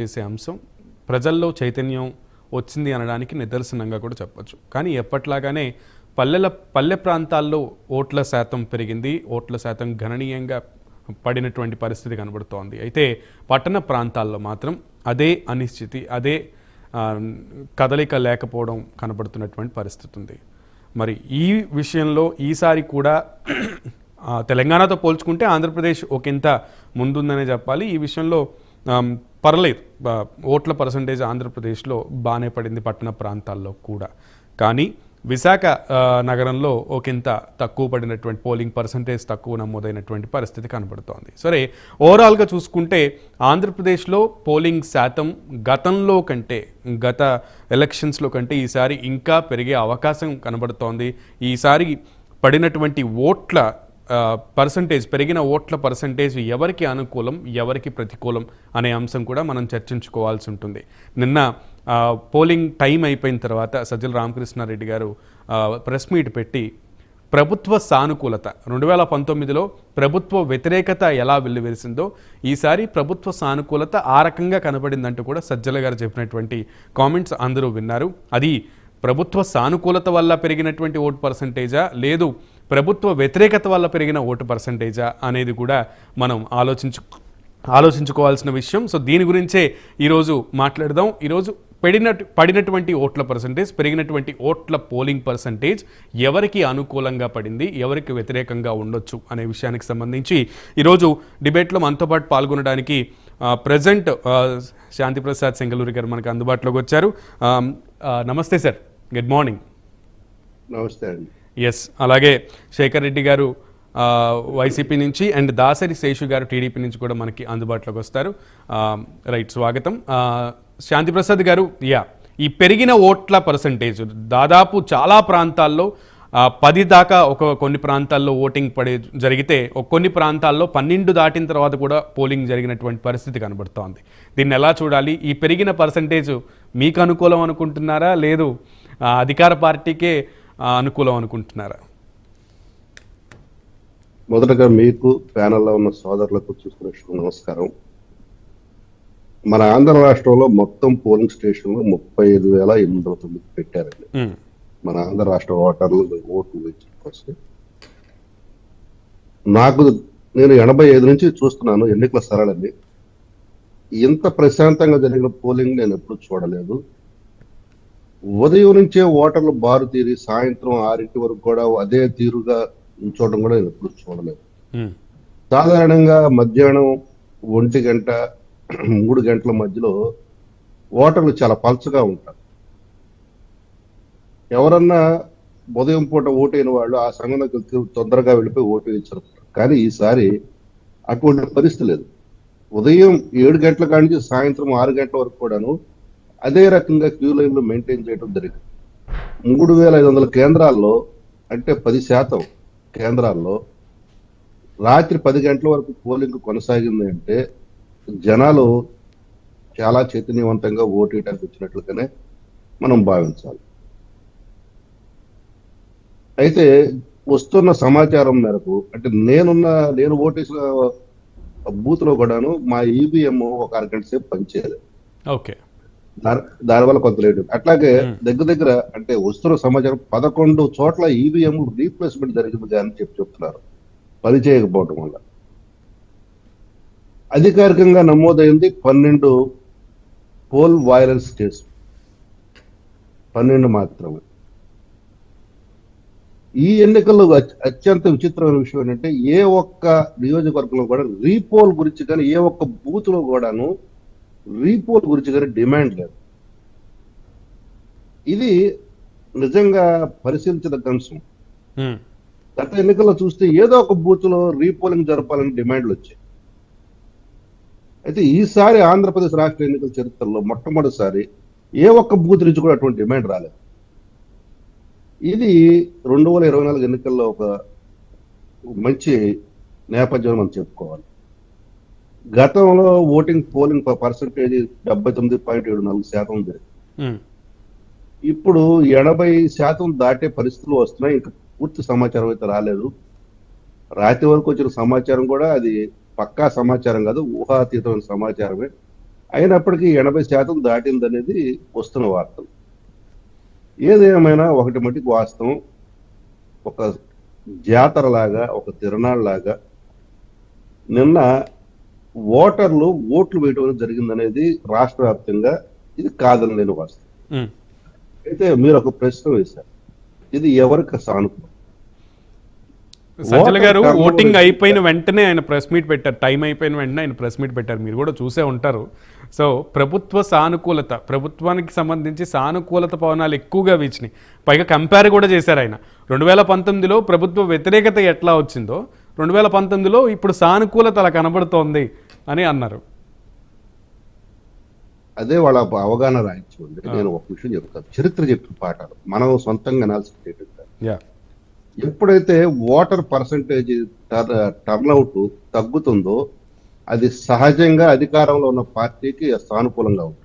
చేసే అంశం ప్రజల్లో చైతన్యం వచ్చింది అనడానికి నిదర్శనంగా కూడా చెప్పచ్చు. కానీ ఎప్పట్లాగానే పల్లెల పల్లె ప్రాంతాల్లో ఓట్ల శాతం పెరిగింది. ఓట్ల శాతం గణనీయంగా పడినటువంటి పరిస్థితి కనబడుతోంది. అయితే పట్టణ ప్రాంతాల్లో మాత్రం అదే అనిశ్చితి అదే కదలిక లేకపోవడం కనబడుతున్నటువంటి పరిస్థితి ఉంది. మరి ఈ విషయంలో ఈసారి కూడా తెలంగాణతో పోల్చుకుంటే ఆంధ్రప్రదేశ్ ఒకంత ముందుందనే చెప్పాలి. ఈ విషయంలో పర్లేదు. ఓట్ల పర్సంటేజ్ ఆంధ్రప్రదేశ్లో బాగానే పడింది పట్టణ ప్రాంతాల్లో కూడా. కానీ విశాఖ నగరంలో ఒకంత తక్కువ పడినటువంటి పోలింగ్ పర్సంటేజ్ తక్కువ నమోదైనటువంటి పరిస్థితి కనబడుతోంది. సరే ఓవరాల్గా చూసుకుంటే ఆంధ్రప్రదేశ్లో పోలింగ్ శాతం గతంలో కంటే గత ఎలక్షన్స్లో కంటే ఈసారి ఇంకా పెరిగే అవకాశం కనబడుతోంది. ఈసారి పడినటువంటి ఓట్ల పర్సంటేజ్ పెరిగిన ఓట్ల పర్సంటేజ్ ఎవరికి అనుకూలం ఎవరికి ప్రతికూలం అనే అంశం కూడా మనం చర్చించుకోవాల్సి ఉంటుంది. నిన్న పోలింగ్ టైం అయిపోయిన తర్వాత సజ్జల రామకృష్ణారెడ్డి గారు ప్రెస్ మీట్ పెట్టి ప్రభుత్వ సానుకూలత రెండు వేల పంతొమ్మిదిలో ప్రభుత్వ వ్యతిరేకత ఎలా వెల్లివిరిసిందో ఈసారి ప్రభుత్వ సానుకూలత ఆ రకంగా కనబడిందంటూ కూడా సజ్జల గారు చెప్పినటువంటి కామెంట్స్ అందరూ విన్నారు. అది ప్రభుత్వ సానుకూలత వల్ల పెరిగినటువంటి ఓటు పర్సంటేజా లేదు ప్రభుత్వ వ్యతిరేకత వల్ల పెరిగిన ఓటు పర్సంటేజా అనేది కూడా మనం ఆలోచించు ఆలోచించుకోవాల్సిన విషయం. సో దీని గురించే ఈరోజు మాట్లాడదాం. ఈరోజు పడినట్టు పడినటువంటి ఓట్ల పర్సంటేజ్ పెరిగినటువంటి ఓట్ల పోలింగ్ పర్సంటేజ్ ఎవరికి అనుకూలంగా పడింది ఎవరికి వ్యతిరేకంగా ఉండొచ్చు అనే విషయానికి సంబంధించి ఈరోజు డిబేట్లో మనతో పాటు పాల్గొనడానికి ప్రజెంట్ శాంతిప్రసాద్ సెంగలూరి గారు మనకు అందుబాటులోకి వచ్చారు. నమస్తే సార్. Good morning. నమస్తే అండి. ఎస్ అలాగే శేఖర్ రెడ్డి గారు వైసీపీ నుంచి అండ్ దాసరి శేషు గారు టీడీపీ నుంచి కూడా మనకి అందుబాటులోకి వస్తారు. రైట్ స్వాగతం. శాంతిప్రసాద్ గారు యా ఈ పెరిగిన ఓట్ల పర్సంటేజ్ దాదాపు చాలా ప్రాంతాల్లో పది దాకా ఒక కొన్ని ప్రాంతాల్లో ఓటింగ్ పడే జరిగితే కొన్ని ప్రాంతాల్లో పన్నెండు దాటిన తర్వాత కూడా పోలింగ్ జరిగినటువంటి పరిస్థితి కనబడుతోంది. దీన్ని ఎలా చూడాలి? ఈ పెరిగిన పర్సంటేజ్ మీకు అనుకూలం అనుకుంటున్నారా? లేదు అధికార పార్టీకే అనుకూలం అనుకుంటున్నారా? మొదటగా మీకు ప్యానెల్లో ఉన్న సోదరులకు చూసుకునే నమస్కారం. మన ఆంధ్ర రాష్ట్రంలో మొత్తం పోలింగ్ స్టేషన్లు ముప్పై ఐదు వేల ఎనిమిది వందల తొమ్మిది పెట్టారండి. మన ఆంధ్ర రాష్ట్ర ఓటర్లు ఓట్లు కోసం నాకు నేను ఎనభై ఐదు నుంచి చూస్తున్నాను ఎన్నికల సరళని ఇంత ప్రశాంతంగా జరిగిన పోలింగ్ నేను ఎప్పుడు చూడలేదు. ఉదయం నుంచే ఓటర్లు బారు తీరి సాయంత్రం ఆరింటి వరకు కూడా అదే తీరుగా చూడడం కూడా నేను ఎప్పుడు చూడలేదు. సాధారణంగా మధ్యాహ్నం ఒంటి గంట మూడు గంటల మధ్యలో ఓటర్లు చాలా పల్చగా ఉంటారు. ఎవరన్నా ఉదయం పూట ఓటైన వాళ్ళు ఆ సంఘటనకు తొందరగా వెళ్ళిపోయి ఓటు వేయించారు. కానీ ఈసారి అటువంటి పరిస్థితి లేదు. ఉదయం ఏడు గంటల కాడి నుంచి సాయంత్రం ఆరు గంటల వరకు కూడాను అదే రకంగా క్యూ లైన్లో మెయింటైన్ చేయడం జరిగింది. మూడు వేల ఐదు వందల కేంద్రాల్లో అంటే పది శాతం కేంద్రాల్లో రాత్రి పది గంటల వరకు పోలింగ్ కొనసాగింది అంటే జనాలు చాలా చైతన్యవంతంగా ఓటేయడానికి వచ్చినట్లుగానే మనం భావించాలి. అయితే వస్తున్న సమాచారం మేరకు అంటే నేనున్న నేను ఓటేసిన బూత్లో కూడాను మా ఈవీఎం ఒక అరగంట సేపు పనిచేయలేదు. ఓకే. దానివల్ల కొంత లేట్. అట్లాగే. దగ్గర దగ్గర అంటే వస్తున్న సమాచారం పదకొండు చోట్ల ఈవీఎం రీప్లేస్మెంట్ జరిగింది అని చెప్పి చెప్తున్నారు పని చేయకపోవటం వల్ల అధికారికంగా నమోదైంది పన్నెండు పోల్ వైలెన్స్ కేసు పన్నెండు మాత్రమే ఈ ఎన్నికల్లో అత్య- అత్యంత విచిత్రమైన విషయం ఏంటంటే ఏ ఒక్క నియోజకవర్గంలో కూడా రీపోల్ గురించి కానీ ఏ ఒక్క బూత్లో కూడాను రీపోల్ గురించి కానీ డిమాండ్ లేదు. ఇది నిజంగా పరిశీలించదగ్గ అంశం. గత ఎన్నికల్లో చూస్తే ఏదో ఒక బూత్లో రీపోలింగ్ జరపాలని డిమాండ్లు వచ్చాయి. అయితే ఈసారి ఆంధ్రప్రదేశ్ రాష్ట్ర ఎన్నికల చరిత్రలో మొట్టమొదటిసారి ఏ ఒక్క బూత్ నుంచి కూడా అటువంటి డిమాండ్ రాలేదు. ఇది రెండు వేల ఇరవై నాలుగు ఎన్నికల్లో ఒక మంచి నేపథ్యం మనం చెప్పుకోవాలి. గతంలో ఓటింగ్ పోలింగ్ పర్సంటేజ్ డెబ్బై తొమ్మిది పాయింట్ ఏడు నాలుగు శాతం ఉంది. ఇప్పుడు ఎనభై శాతం దాటే పరిస్థితులు వస్తున్నాయి. ఇంకా పూర్తి సమాచారం అయితే రాలేదు. రాత్రి వరకు వచ్చిన సమాచారం కూడా అది పక్కా సమాచారం కాదు ఊహాతీతమైన సమాచారమే. అయినప్పటికీ ఎనభై శాతం దాటిందనేది వస్తున్న వార్తలు. ఏదేమైనా ఒకటి మటుకు వాస్తవం. ఒక జాతరలాగా ఒక తిరణాళ్ళలాగా నిన్న ఓటర్లు ఓట్లు వేయడం జరిగిందనేది రాష్ట్ర వ్యాప్తంగా ఇది కాదని నేను వాస్తవం. అయితే మీరు ఒక ప్రశ్న వేశారు. ఇది ఎవరికి సానుకూలం? సజ్జల గారు ఓటింగ్ అయిపోయిన వెంటనే ఆయన ప్రెస్ మీట్ పెట్టారు. టైం అయిపోయిన వెంటనే ఆయన ప్రెస్ మీట్ పెట్టారు. మీరు కూడా చూసే ఉంటారు. సో ప్రభుత్వ సానుకూలత ప్రభుత్వానికి సంబంధించి సానుకూలత పవనాలు ఎక్కువగా వీచినాయి. పైగా కంపేర్ కూడా చేశారు ఆయన. రెండు వేల పంతొమ్మిదిలో ప్రభుత్వ వ్యతిరేకత ఎట్లా వచ్చిందో రెండు వేల పంతొమ్మిదిలో ఇప్పుడు సానుకూలత అలా కనబడుతోంది. అని అన్నారు. అదే వాళ్ళ అవగాహన రాయించి ఉంది నేను ఒక విషయం చెప్తాను. చరిత్ర చెప్పిన పాఠాలు. మనం సొంతంగా యా. ఎప్పుడైతే ఓటర్ పర్సంటేజ్ టర్న్అవుట్ తగ్గుతుందో అది సహజంగా అధికారంలో ఉన్న పార్టీకి సానుకూలంగా ఉంటుంది.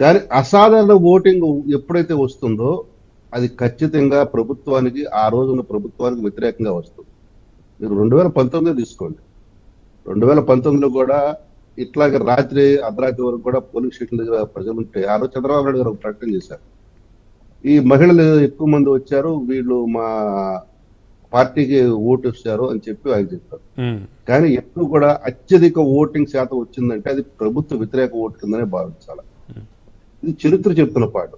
కానీ అసాధారణ ఓటింగ్ ఎప్పుడైతే వస్తుందో అది ఖచ్చితంగా ప్రభుత్వానికి ఆ రోజున ప్రభుత్వానికి వ్యతిరేకంగా వస్తుంది. మీరు రెండు వేల పంతొమ్మిది తీసుకోండి. రెండు వేల పంతొమ్మిదిలో కూడా ఇట్లాగే రాత్రి అర్ధరాత్రి వరకు కూడా పోలింగ్ స్టేషన్ దగ్గర ప్రజలు ఉంటే ఆ రోజు చంద్రబాబు నాయుడు గారు ఒక ప్రకటన చేశారు. ఈ మహిళలు ఎక్కువ మంది వచ్చారు వీళ్ళు మా పార్టీకి ఓటు ఇస్తారు అని చెప్పి ఆయన చెప్పారు. కానీ ఎప్పుడు కూడా అత్యధిక ఓటింగ్ శాతం వచ్చిందంటే అది ప్రభుత్వ వ్యతిరేక ఓటు కిందనే భావించాలి. ఇది చరిత్ర చెప్తున్న పాట.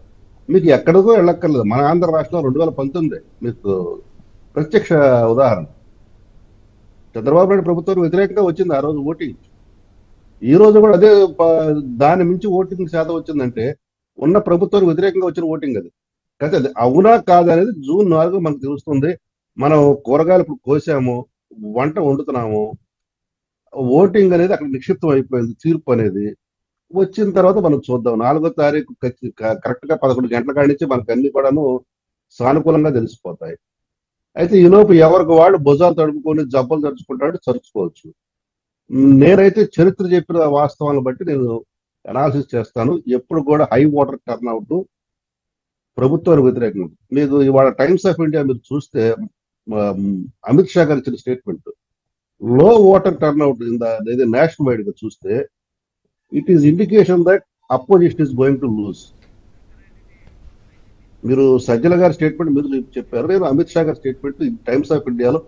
మీకు ఎక్కడికో వెళ్ళక్కర్లేదు. మన ఆంధ్ర రాష్ట్రం రెండు వేల పంతొమ్మిది. మీకు ప్రత్యక్ష ఉదాహరణ. చంద్రబాబు నాయుడు ప్రభుత్వం వ్యతిరేకంగా వచ్చింది ఆ రోజు ఓటింగ్. ఈ రోజు కూడా అదే దాని మించి ఓటింగ్ శాతం వచ్చిందంటే ఉన్న ప్రభుత్వానికి వ్యతిరేకంగా వచ్చిన ఓటింగ్ అది. అయితే అది అవునా కాదా అనేది జూన్ నాలుగు మనకు తెలుస్తుంది. మనం కూరగాయలు ఇప్పుడు కోసాము వంట వండుతున్నాము ఓటింగ్ అనేది అక్కడ నిక్షిప్తం అయిపోయింది తీర్పు అనేది. వచ్చిన తర్వాత మనం చూద్దాం. నాలుగో తారీఖు కరెక్ట్గా పదకొండు గంటల కాడి నుంచి మనకు అన్ని కూడాను సానుకూలంగా తెలిసిపోతాయి. అయితే ఈలోపు ఎవరికి వాళ్ళు భుజాలు తడుపుకొని జబ్బలు తడుచుకుంటాడు చరుచుకోవచ్చు నేనైతే చరిత్ర చెప్పిన వాస్తవాలను బట్టి నేను అనాలిసిస్ చేస్తాను. ఎప్పుడు కూడా హై వాటర్ టర్న్ అవుట్ ప్రభుత్వానికి వ్యతిరేకంగా మీరు మీకు ఇవాళ టైమ్స్ ఆఫ్ ఇండియా మీరు చూస్తే అమిత్ షా గారు ఇచ్చిన స్టేట్మెంట్లో voter turnout in national వైడ్గా చూస్తే it is indication that opposition is going to lose మీరు సజ్జల గారి స్టేట్మెంట్ మీరు చెప్పారు. నేను అమిత్ షా గారి స్టేట్మెంట్ టైమ్స్ ఆఫ్ ఇండియాలో